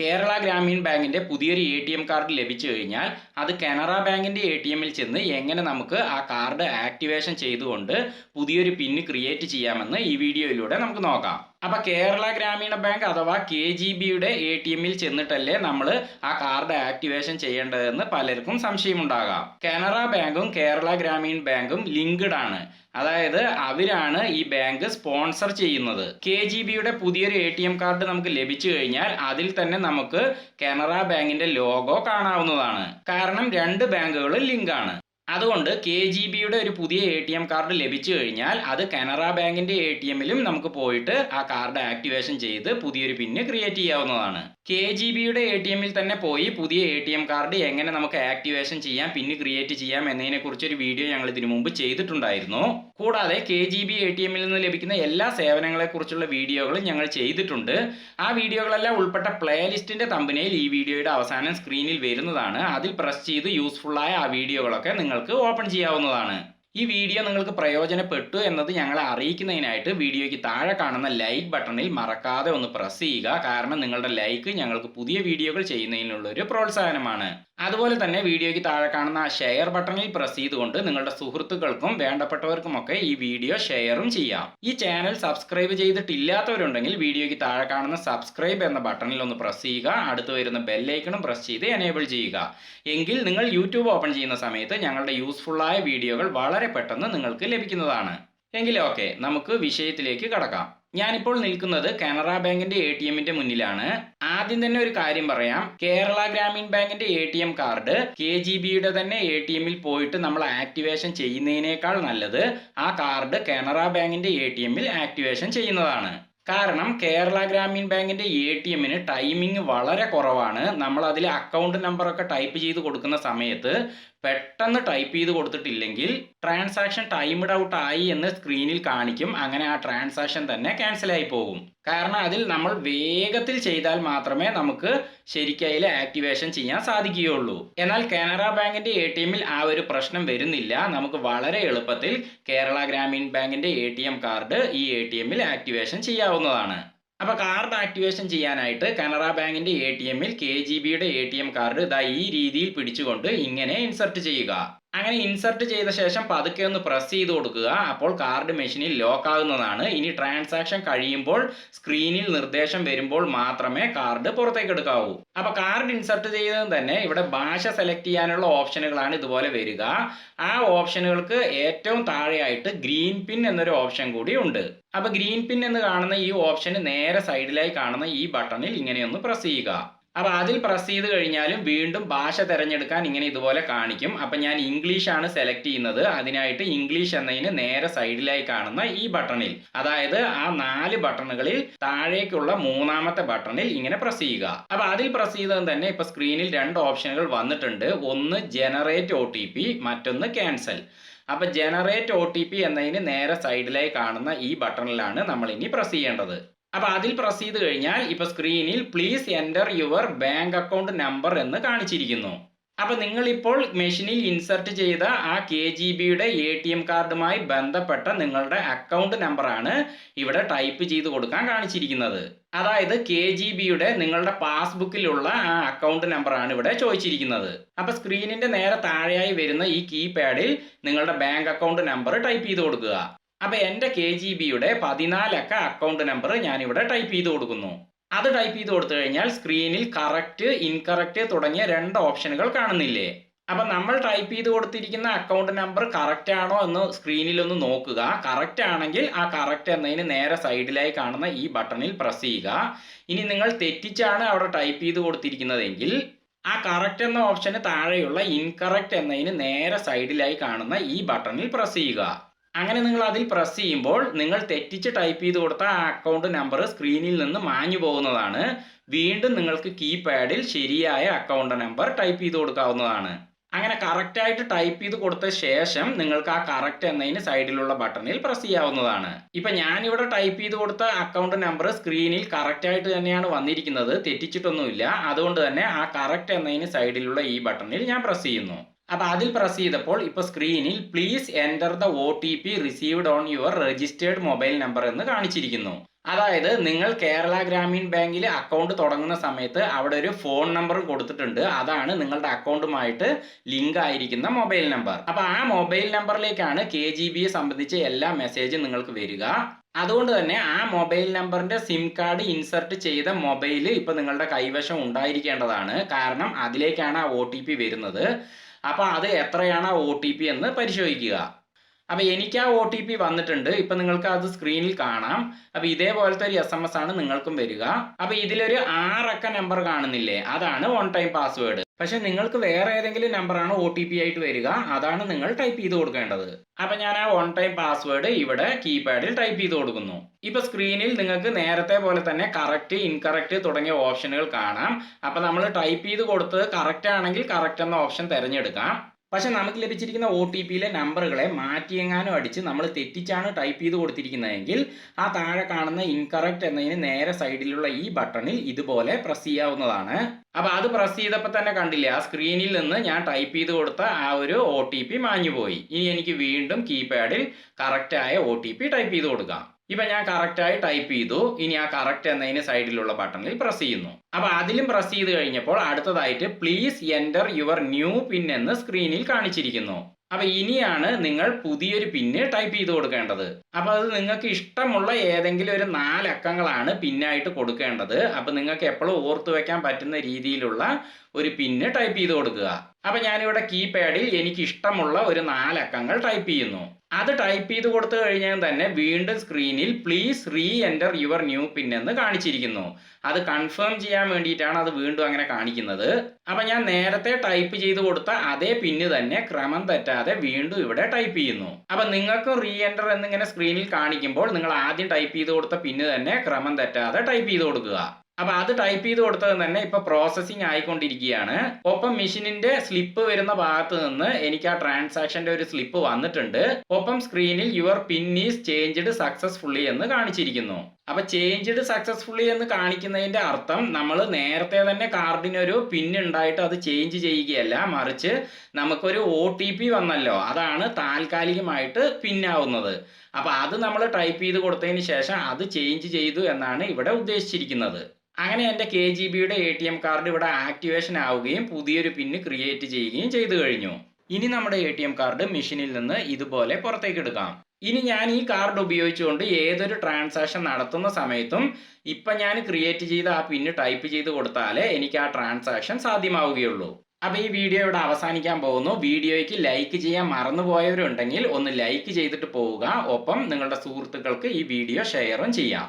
കേരള ഗ്രാമീൺ ബാങ്കിന്റെ പുതിയൊരു A T M card ലഭിച്ചു കഴിഞ്ഞാൽ അത് കനറ ബാങ്കിന്റെ എ ടി എമ്മിൽ ചെന്ന് എങ്ങനെ നമുക്ക് ആ കാർഡ് ആക്ടിവേഷൻ ചെയ്തുകൊണ്ട് പുതിയൊരു പിന്ന് ക്രിയേറ്റ് ചെയ്യാമെന്ന് ഈ വീഡിയോയിലൂടെ നമുക്ക് നോക്കാം. അപ്പൊ കേരള ഗ്രാമീണ ബാങ്ക് അഥവാ കെ ജി ബിയുടെ എ ടി എമ്മിൽ ചെന്നിട്ടല്ലേ നമ്മൾ ആ കാർഡ് ആക്ടിവേഷൻ ചെയ്യേണ്ടതെന്ന് പലർക്കും സംശയമുണ്ടാകാം. കനറ ബാങ്കും കേരള ഗ്രാമീൺ ബാങ്കും ലിങ്ക്ഡ് ആണ്. അതായത് അവരാണ് ഈ ബാങ്ക് സ്പോൺസർ ചെയ്യുന്നത്. കെ ജി ബിയുടെ പുതിയൊരു എ ടി എം കാർഡ് നമുക്ക് ലഭിച്ചു കഴിഞ്ഞാൽ അതിൽ തന്നെ നമുക്ക് കനറ ബാങ്കിന്റെ ലോഗോ കാണാവുന്നതാണ്. കാരണം രണ്ട് ബാങ്കുകളും ലിങ്കാണ്. അതുകൊണ്ട് കെ ജി ബിയുടെ ഒരു പുതിയ എ ടി എം കാർഡ് ലഭിച്ചു കഴിഞ്ഞാൽ അത് കനറ ബാങ്കിന്റെ എ ടി എമ്മിലും നമുക്ക് പോയിട്ട് ആ കാർഡ് ആക്ടിവേഷൻ ചെയ്ത് പുതിയൊരു പിന്ന് ക്രിയേറ്റ് ചെയ്യാവുന്നതാണ്. കെ ജി ബിയുടെ എ ടി എമ്മിൽ തന്നെ പോയി പുതിയ എ ടി എം കാർഡ് എങ്ങനെ നമുക്ക് ആക്ടിവേഷൻ ചെയ്യാം പിന്ന് ക്രിയേറ്റ് ചെയ്യാം എന്നതിനെ കുറിച്ച് ഒരു വീഡിയോ ഞങ്ങൾ ഇതിനു മുമ്പ് ചെയ്തിട്ടുണ്ടായിരുന്നു. കൂടാതെ K G B A T എമ്മിൽ നിന്ന് ലഭിക്കുന്ന എല്ലാ സേവനങ്ങളെ കുറിച്ചുള്ള വീഡിയോകളും ഞങ്ങൾ ചെയ്തിട്ടുണ്ട്. ആ വീഡിയോകളെല്ലാം ഉൾപ്പെട്ട പ്ലേലിസ്റ്റിന്റെ തമ്പനയിൽ ഈ വീഡിയോയുടെ അവസാനം സ്ക്രീനിൽ വരുന്നതാണ്. അതിൽ പ്രസ് ചെയ്ത് യൂസ്ഫുള്ളായ ആ വീഡിയോകളൊക്കെ നിങ്ങൾക്ക് ഓപ്പൺ ചെയ്യാവുന്നതാണ്. ഈ വീഡിയോ നിങ്ങൾക്ക് പ്രയോജനപ്പെട്ടു എന്നത് ഞങ്ങളെ അറിയിക്കുന്നതിനായിട്ട് വീഡിയോയ്ക്ക് താഴെ കാണുന്ന ലൈക്ക് ബട്ടണിൽ മറക്കാതെ ഒന്ന് പ്രസ് ചെയ്യുക. കാരണം നിങ്ങളുടെ ലൈക്ക് ഞങ്ങൾക്ക് പുതിയ വീഡിയോകൾ ചെയ്യുന്നതിനുള്ള ഒരു പ്രോത്സാഹനമാണ്. അതുപോലെ തന്നെ വീഡിയോയ്ക്ക് താഴെ കാണുന്ന ഷെയർ ബട്ടണിൽ പ്രസ് ചെയ്തുകൊണ്ട് നിങ്ങളുടെ സുഹൃത്തുക്കൾക്കും വേണ്ടപ്പെട്ടവർക്കുമൊക്കെ ഈ വീഡിയോ ഷെയറും ചെയ്യാം. ഈ ചാനൽ സബ്സ്ക്രൈബ് ചെയ്തിട്ടില്ലാത്തവരുണ്ടെങ്കിൽ വീഡിയോയ്ക്ക് താഴെ കാണുന്ന സബ്സ്ക്രൈബ് എന്ന ബട്ടണിൽ ഒന്ന് പ്രസ് ചെയ്യുക അടുത്ത് വരുന്ന ബെല്ലൈക്കണും പ്രസ് ചെയ്ത് എനേബിൾ ചെയ്യുക. എങ്കിൽ നിങ്ങൾ യൂട്യൂബ് ഓപ്പൺ ചെയ്യുന്ന സമയത്ത് ഞങ്ങളുടെ യൂസ്ഫുള്ളായ വീഡിയോകൾ വളരെ പെട്ടെന്ന് നിങ്ങൾക്ക് ലഭിക്കുന്നതാണ്. എങ്കിൽ ഓക്കെ നമുക്ക് വിഷയത്തിലേക്ക് കടക്കാം. ഞാനിപ്പോൾ നിൽക്കുന്നത് കാനറ ബാങ്കിന്റെ എ ടി എമ്മിന്റെ മുന്നിലാണ്. ആദ്യം തന്നെ ഒരു കാര്യം പറയാം. കേരള ഗ്രാമീൺ ബാങ്കിന്റെ A T M card K G ബിയുടെ തന്നെ എ ടി എമ്മിൽ പോയിട്ട് നമ്മൾ ആക്ടിവേഷൻ ചെയ്യുന്നതിനേക്കാൾ നല്ലത് ആ കാർഡ് കാനറ ബാങ്കിന്റെ എ ടി എമ്മിൽ ആക്ടിവേഷൻ ചെയ്യുന്നതാണ്. കാരണം കേരള ഗ്രാമീൺ ബാങ്കിന്റെ എ ടി എമ്മിന് ടൈമിംഗ് വളരെ കുറവാണ്. നമ്മൾ അതിൽ അക്കൗണ്ട് നമ്പറൊക്കെ ടൈപ്പ് ചെയ്ത് കൊടുക്കുന്ന സമയത്ത് പെട്ടെന്ന് ടൈപ്പ് ചെയ്ത് കൊടുത്തിട്ടില്ലെങ്കിൽ ട്രാൻസാക്ഷൻ ടൈംഡ് ഔട്ട് ആയി എന്ന് സ്ക്രീനിൽ കാണിക്കും. അങ്ങനെ ആ ട്രാൻസാക്ഷൻ തന്നെ ക്യാൻസൽ ആയി പോകും. കാരണം അതിൽ നമ്മൾ വേഗത്തിൽ ചെയ്താൽ മാത്രമേ നമുക്ക് ശരിക്കതിൽ ആക്ടിവേഷൻ ചെയ്യാൻ സാധിക്കുകയുള്ളൂ. എന്നാൽ കാനറ ബാങ്കിന്റെ എ ടി എമ്മിൽ ആ ഒരു പ്രശ്നം വരുന്നില്ല. നമുക്ക് വളരെ എളുപ്പത്തിൽ കേരള ഗ്രാമീൺ ബാങ്കിന്റെ എ കാർഡ് ഈ എ ആക്ടിവേഷൻ ചെയ്യാവുന്നതാണ്. അപ്പൊ കാർഡ് ആക്ടിവേഷൻ ചെയ്യാനായിട്ട് കനറ ബാങ്കിന്റെ എ ടി എമ്മിൽ കെ ജി ബിയുടെ എ ടി എം കാർഡ് ഇതാ ഈ രീതിയിൽ പിടിച്ചുകൊണ്ട് ഇങ്ങനെ ഇൻസർട്ട് ചെയ്യുക. അങ്ങനെ ഇൻസർട്ട് ചെയ്ത ശേഷം പതുക്കെ ഒന്ന് പ്രസ് ചെയ്ത് കൊടുക്കുക. അപ്പോൾ കാർഡ് മെഷീനിൽ ലോക്ക് ആകുന്നതാണ്. ഇനി ട്രാൻസാക്ഷൻ കഴിയുമ്പോൾ സ്ക്രീനിൽ നിർദ്ദേശം വരുമ്പോൾ മാത്രമേ കാർഡ് പുറത്തേക്ക് എടുക്കാവൂ. അപ്പോൾ കാർഡ് ഇൻസർട്ട് ചെയ്തത് തന്നെ ഇവിടെ ഭാഷ സെലക്ട് ചെയ്യാനുള്ള ഓപ്ഷനുകളാണ് ഇതുപോലെ വരിക. ആ ഓപ്ഷനുകൾക്ക് ഏറ്റവും താഴെയായിട്ട് ഗ്രീൻ പിൻ എന്നൊരു ഓപ്ഷൻ കൂടി ഉണ്ട്. അപ്പൊ ഗ്രീൻ പിൻ എന്ന് കാണുന്ന ഈ ഓപ്ഷന് നേരെ സൈഡിലായി കാണുന്ന ഈ ബട്ടണിൽ ഇങ്ങനെയൊന്ന് പ്രസ് ചെയ്യുക. അപ്പൊ അതിൽ പ്രസ് ചെയ്ത് കഴിഞ്ഞാലും വീണ്ടും ഭാഷ തിരഞ്ഞെടുക്കാൻ ഇങ്ങനെ ഇതുപോലെ കാണിക്കും. അപ്പൊ ഞാൻ ഇംഗ്ലീഷ് ആണ് സെലക്ട് ചെയ്യുന്നത്. അതിനായിട്ട് ഇംഗ്ലീഷ് എന്നതിന് നേരെ സൈഡിലായി കാണുന്ന ഈ ബട്ടണിൽ അതായത് ആ നാല് ബട്ടണുകളിൽ താഴേക്കുള്ള മൂന്നാമത്തെ ബട്ടണിൽ ഇങ്ങനെ പ്രസ് ചെയ്യുക. അപ്പൊ അതിൽ പ്രസ് ചെയ്തത് തന്നെ ഇപ്പൊ സ്ക്രീനിൽ രണ്ട് ഓപ്ഷനുകൾ വന്നിട്ടുണ്ട്. ഒന്ന് ജനറേറ്റ് ഒ മറ്റൊന്ന് ക്യാൻസൽ അപ്പൊ ജനറേറ്റ് ഒ ടി പി എന്നതിന് നേരെ സൈഡിലായി കാണുന്ന ഈ ബട്ടണിലാണ് നമ്മൾ ഇനി പ്രസ് ചെയ്യേണ്ടത്. അപ്പൊ അതിൽ പ്രസ് ചെയ്ത് കഴിഞ്ഞാൽ ഇപ്പൊ സ്ക്രീനിൽ please enter your bank account number എന്ന് കാണിച്ചിരിക്കുന്നു. അപ്പൊ നിങ്ങൾ ഇപ്പോൾ മെഷീനിൽ ഇൻസർട്ട് ചെയ്ത ആ കെ ജി ബിയുടെ എ ടി എം കാർഡുമായി ബന്ധപ്പെട്ട നിങ്ങളുടെ അക്കൗണ്ട് നമ്പറാണ് ഇവിടെ ടൈപ്പ് ചെയ്ത് കൊടുക്കാൻ കാണിച്ചിരിക്കുന്നത്. അതായത് കെ ജി ബിയുടെ നിങ്ങളുടെ പാസ്ബുക്കിലുള്ള ആ അക്കൗണ്ട് നമ്പറാണ് ഇവിടെ ചോദിച്ചിരിക്കുന്നത്. അപ്പൊ സ്ക്രീനിന്റെ നേരെ താഴെയായി വരുന്ന ഈ കീപാഡിൽ നിങ്ങളുടെ ബാങ്ക് അക്കൗണ്ട് നമ്പർ ടൈപ്പ് ചെയ്ത് കൊടുക്കുക. അപ്പൊ എന്റെ കെ ജി ബിയുടെ പതിനാലക്ക അക്കൗണ്ട് നമ്പർ ഞാൻ ഇവിടെ ടൈപ്പ് ചെയ്ത് കൊടുക്കുന്നു. അത് ടൈപ്പ് ചെയ്ത് കൊടുത്തു കഴിഞ്ഞാൽ സ്ക്രീനിൽ കറക്റ്റ് ഇൻകറക്റ്റ് തുടങ്ങിയ രണ്ട് ഓപ്ഷനുകൾ കാണുന്നില്ലേ? അപ്പൊ നമ്മൾ ടൈപ്പ് ചെയ്ത് കൊടുത്തിരിക്കുന്ന അക്കൗണ്ട് നമ്പർ കറക്റ്റ് ആണോ എന്ന് സ്ക്രീനിൽ ഒന്ന് നോക്കുക. കറക്റ്റ് ആണെങ്കിൽ ആ കറക്റ്റ് എന്നതിന് നേരെ സൈഡിലായി കാണുന്ന ഈ ബട്ടണിൽ പ്രസ് ചെയ്യുക. ഇനി നിങ്ങൾ തെറ്റിച്ചാണ് അവിടെ ടൈപ്പ് ചെയ്ത് കൊടുത്തിരിക്കുന്നതെങ്കിൽ ആ കറക്റ്റ് എന്ന ഓപ്ഷന് താഴെയുള്ള ഇൻകറക്റ്റ് എന്നതിന് നേരെ സൈഡിലായി കാണുന്ന ഈ ബട്ടണിൽ പ്രസ് ചെയ്യുക. അങ്ങനെ നിങ്ങൾ അതിൽ പ്രസ് ചെയ്യുമ്പോൾ നിങ്ങൾ തെറ്റിച്ച് ടൈപ്പ് ചെയ്ത് കൊടുത്ത ആ അക്കൗണ്ട് നമ്പർ സ്ക്രീനിൽ നിന്ന് മാഞ്ഞു പോകുന്നതാണ്. വീണ്ടും നിങ്ങൾക്ക് കീപാഡിൽ ശരിയായ അക്കൗണ്ട് നമ്പർ ടൈപ്പ് ചെയ്ത് കൊടുക്കാവുന്നതാണ്. അങ്ങനെ കറക്റ്റായിട്ട് ടൈപ്പ് ചെയ്ത് കൊടുത്ത ശേഷം നിങ്ങൾക്ക് ആ കറക്റ്റ് എന്നതിന് സൈഡിലുള്ള ബട്ടണിൽ പ്രസ് ചെയ്യാവുന്നതാണ്. ഇപ്പൊ ഞാനിവിടെ ടൈപ്പ് ചെയ്ത് കൊടുത്ത അക്കൗണ്ട് നമ്പർ സ്ക്രീനിൽ കറക്റ്റ് ആയിട്ട് തന്നെയാണ് വന്നിരിക്കുന്നത്. തെറ്റിച്ചിട്ടൊന്നുമില്ല. അതുകൊണ്ട് തന്നെ ആ കറക്റ്റ് എന്നതിന് സൈഡിലുള്ള ഈ ബട്ടണിൽ ഞാൻ പ്രസ് ചെയ്യുന്നു. അപ്പൊ അതിൽ പ്രസ് ചെയ്തപ്പോൾ ഇപ്പൊ സ്ക്രീനിൽ please enter the O T P received on your registered mobile number എന്ന് കാണിച്ചിരിക്കുന്നു. അതായത് നിങ്ങൾ കേരള ഗ്രാമീൺ ബാങ്കിൽ അക്കൗണ്ട് തുടങ്ങുന്ന സമയത്ത് അവിടെ ഒരു ഫോൺ നമ്പർ കൊടുത്തിട്ടുണ്ട്. അതാണ് നിങ്ങളുടെ അക്കൗണ്ടുമായിട്ട് ലിങ്ക് ആയിരിക്കുന്ന മൊബൈൽ നമ്പർ അപ്പോൾ ആ മൊബൈൽ നമ്പറിലേക്കാണ് കെ ജി ബിയെ സംബന്ധിച്ച് എല്ലാ മെസ്സേജും നിങ്ങൾക്ക് വരിക. അതുകൊണ്ട് തന്നെ ആ മൊബൈൽ നമ്പറിന്റെ സിം കാർഡ് ഇൻസർട്ട് ചെയ്ത മൊബൈൽ ഇപ്പൊ നിങ്ങളുടെ കൈവശം ഉണ്ടായിരിക്കേണ്ടതാണ്. കാരണം അതിലേക്കാണ് ആ ഒ വരുന്നത്. അപ്പൊ അത് എത്രയാണ് ഒ എന്ന് പരിശോധിക്കുക. അപ്പോൾ എനിക്ക് ആ ഒ ടി പി വന്നിട്ടുണ്ട്. ഇപ്പോൾ നിങ്ങൾക്ക് അത് സ്ക്രീനിൽ കാണാം. അപ്പോൾ ഇതേപോലത്തെ ഒരു എസ് എം എസ് ആണ് നിങ്ങൾക്കും വരിക. അപ്പോൾ ഇതിലൊരു ആറക്ക നമ്പർ കാണുന്നില്ലേ? അതാണ് വൺ ടൈം പാസ്വേഡ് പക്ഷെ നിങ്ങൾക്ക് വേറെ ഏതെങ്കിലും നമ്പറാണ് ഒ ടി പി ആയിട്ട് വരിക. അതാണ് നിങ്ങൾ ടൈപ്പ് ചെയ്ത് കൊടുക്കേണ്ടത്. അപ്പൊ ഞാൻ ആ വൺ ടൈം പാസ്വേഡ് ഇവിടെ കീപാഡിൽ ടൈപ്പ് ചെയ്ത് കൊടുക്കുന്നു. ഇപ്പൊ സ്ക്രീനിൽ നിങ്ങൾക്ക് നേരത്തെ പോലെ തന്നെ കറക്റ്റ് ഇൻകറക്റ്റ് തുടങ്ങിയ ഓപ്ഷനുകൾ കാണാം. അപ്പൊ നമ്മൾ ടൈപ്പ് ചെയ്ത് കൊടുത്തത് കറക്റ്റ് ആണെങ്കിൽ കറക്റ്റ് എന്ന ഓപ്ഷൻ തിരഞ്ഞെടുക്കാം. പക്ഷെ നമുക്ക് ലഭിച്ചിരിക്കുന്ന ഒ ടി പിയിലെ നമ്പറുകളെ മാറ്റിയെങ്ങാനും അടിച്ച് നമ്മൾ തെറ്റിച്ചാണ് ടൈപ്പ് ചെയ്ത് കൊടുത്തിരിക്കുന്നതെങ്കിൽ ആ താഴെ കാണുന്ന ഇൻകറക്റ്റ് എന്നതിന് നേരെ സൈഡിലുള്ള ഈ ബട്ടണിൽ ഇതുപോലെ പ്രസ് ചെയ്യാവുന്നതാണ്. അപ്പൊ അത് പ്രസ് ചെയ്തപ്പോൾ തന്നെ കണ്ടില്ലേ ആ സ്ക്രീനിൽ നിന്ന് ഞാൻ ടൈപ്പ് ചെയ്ത് കൊടുത്ത ആ ഒരു ഒ ടി പി മാഞ്ഞുപോയി. ഇനി എനിക്ക് വീണ്ടും കീപാഡിൽ കറക്റ്റായ ഒ ടി പി ടൈപ്പ് ചെയ്ത് കൊടുക്കാം. ഇപ്പൊ ഞാൻ കറക്റ്റായി ടൈപ്പ് ചെയ്തു. ഇനി ആ കറക്റ്റ് എന്നതിന് സൈഡിലുള്ള ബട്ടണിൽ പ്രസ് ചെയ്യുന്നു. അപ്പോൾ അതിലും പ്രസ് ചെയ്ത് കഴിഞ്ഞപ്പോൾ അടുത്തതായിട്ട് please enter your new PIN എന്ന് സ്ക്രീനിൽ കാണിച്ചിരിക്കുന്നു. അപ്പൊ ഇനിയാണ് നിങ്ങൾ പുതിയൊരു പിന്ന് ടൈപ്പ് ചെയ്ത് കൊടുക്കേണ്ടത്. അപ്പൊ അത് നിങ്ങൾക്ക് ഇഷ്ടമുള്ള ഏതെങ്കിലും ഒരു നാലക്കങ്ങളാണ് പിന്നായിട്ട് കൊടുക്കേണ്ടത്. അപ്പൊ നിങ്ങൾക്ക് എപ്പോഴും ഓർത്തു വെക്കാൻ പറ്റുന്ന രീതിയിലുള്ള ഒരു പിന്ന് ടൈപ്പ് ചെയ്ത് കൊടുക്കുക. അപ്പൊ ഞാനിവിടെ കീപാഡിൽ എനിക്ക് ഇഷ്ടമുള്ള ഒരു നാലക്കങ്ങൾ ടൈപ്പ് ചെയ്യുന്നു. അത് ടൈപ്പ് ചെയ്ത് കൊടുത്തു കഴിഞ്ഞാൽ തന്നെ വീണ്ടും സ്ക്രീനിൽ please reenter your new PIN എന്ന് കാണിച്ചിരിക്കുന്നു. അത് കൺഫേം ചെയ്യാൻ വേണ്ടിയിട്ടാണ് അത് വീണ്ടും അങ്ങനെ കാണിക്കുന്നത്. അപ്പം ഞാൻ നേരത്തെ ടൈപ്പ് ചെയ്ത് കൊടുത്ത അതേ പിന്ന് തന്നെ ക്രമം തെറ്റാതെ വീണ്ടും ഇവിടെ ടൈപ്പ് ചെയ്യുന്നു. അപ്പം നിങ്ങൾക്ക് റീ എന്റർ എന്നിങ്ങനെ സ്ക്രീനിൽ കാണിക്കുമ്പോൾ നിങ്ങൾ ആദ്യം ടൈപ്പ് ചെയ്ത് കൊടുത്ത പിന്ന് തന്നെ ക്രമം തെറ്റാതെ ടൈപ്പ് ചെയ്ത് കൊടുക്കുക. അപ്പൊ അത് ടൈപ്പ് ചെയ്ത് കൊടുത്തത് തന്നെ ഇപ്പൊ പ്രോസസ്സിംഗ് ആയിക്കൊണ്ടിരിക്കുകയാണ്. ഒപ്പം മെഷീനിന്റെ സ്ലിപ്പ് വരുന്ന ഭാഗത്ത് നിന്ന് എനിക്ക് ആ ട്രാൻസാക്ഷന്റെ ഒരു സ്ലിപ്പ് വന്നിട്ടുണ്ട്. ഒപ്പം സ്ക്രീനിൽ your PIN is changed successfully എന്ന് കാണിച്ചിരിക്കുന്നു. അപ്പൊ ചേഞ്ച്ഡ് സക്സസ്ഫുള്ളി എന്ന് കാണിക്കുന്നതിന്റെ അർത്ഥം നമ്മൾ നേരത്തെ തന്നെ കാർഡിനൊരു പിൻ ഉണ്ടായിട്ട് അത് ചേഞ്ച് ചെയ്യുകയല്ല. മറിച്ച് നമുക്കൊരു ഒ ടി പി വന്നല്ലോ. അതാണ് താൽക്കാലികമായിട്ട് പിന്നാവുന്നത് അപ്പൊ അത് നമ്മൾ ടൈപ്പ് ചെയ്ത് കൊടുത്തതിന് ശേഷം അത് ചേഞ്ച് ചെയ്തു എന്നാണ് ഇവിടെ ഉദ്ദേശിച്ചിരിക്കുന്നത്. അങ്ങനെ എന്റെ കെ ജി ബിയുടെ എ ടി എം കാർഡ് ഇവിടെ ആക്ടിവേഷൻ ആവുകയും പുതിയൊരു പിന്ന് ക്രിയേറ്റ് ചെയ്യുകയും ചെയ്തു കഴിഞ്ഞു. ഇനി നമ്മുടെ എ ടി എം കാർഡ് മെഷീനിൽ നിന്ന് ഇതുപോലെ പുറത്തേക്ക് എടുക്കാം. ഇനി ഞാൻ ഈ കാർഡ് ഉപയോഗിച്ചുകൊണ്ട് ഏതൊരു ട്രാൻസാക്ഷൻ നടത്തുന്ന സമയത്തും ഇപ്പം ഞാൻ ക്രിയേറ്റ് ചെയ്ത ആ പിന്ന് ടൈപ്പ് ചെയ്ത് കൊടുത്താലേ എനിക്ക് ആ ട്രാൻസാക്ഷൻ സാധ്യമാവുകയുള്ളൂ. അപ്പോൾ ഈ വീഡിയോ ഇവിടെ അവസാനിക്കാൻ പോകുന്നു. വീഡിയോയ്ക്ക് ലൈക്ക് ചെയ്യാൻ മറന്നുപോയവരുണ്ടെങ്കിൽ ഒന്ന് ലൈക്ക് ചെയ്തിട്ട് പോവുക. ഒപ്പം നിങ്ങളുടെ സുഹൃത്തുക്കൾക്ക് ഈ വീഡിയോ ഷെയറും ചെയ്യാം.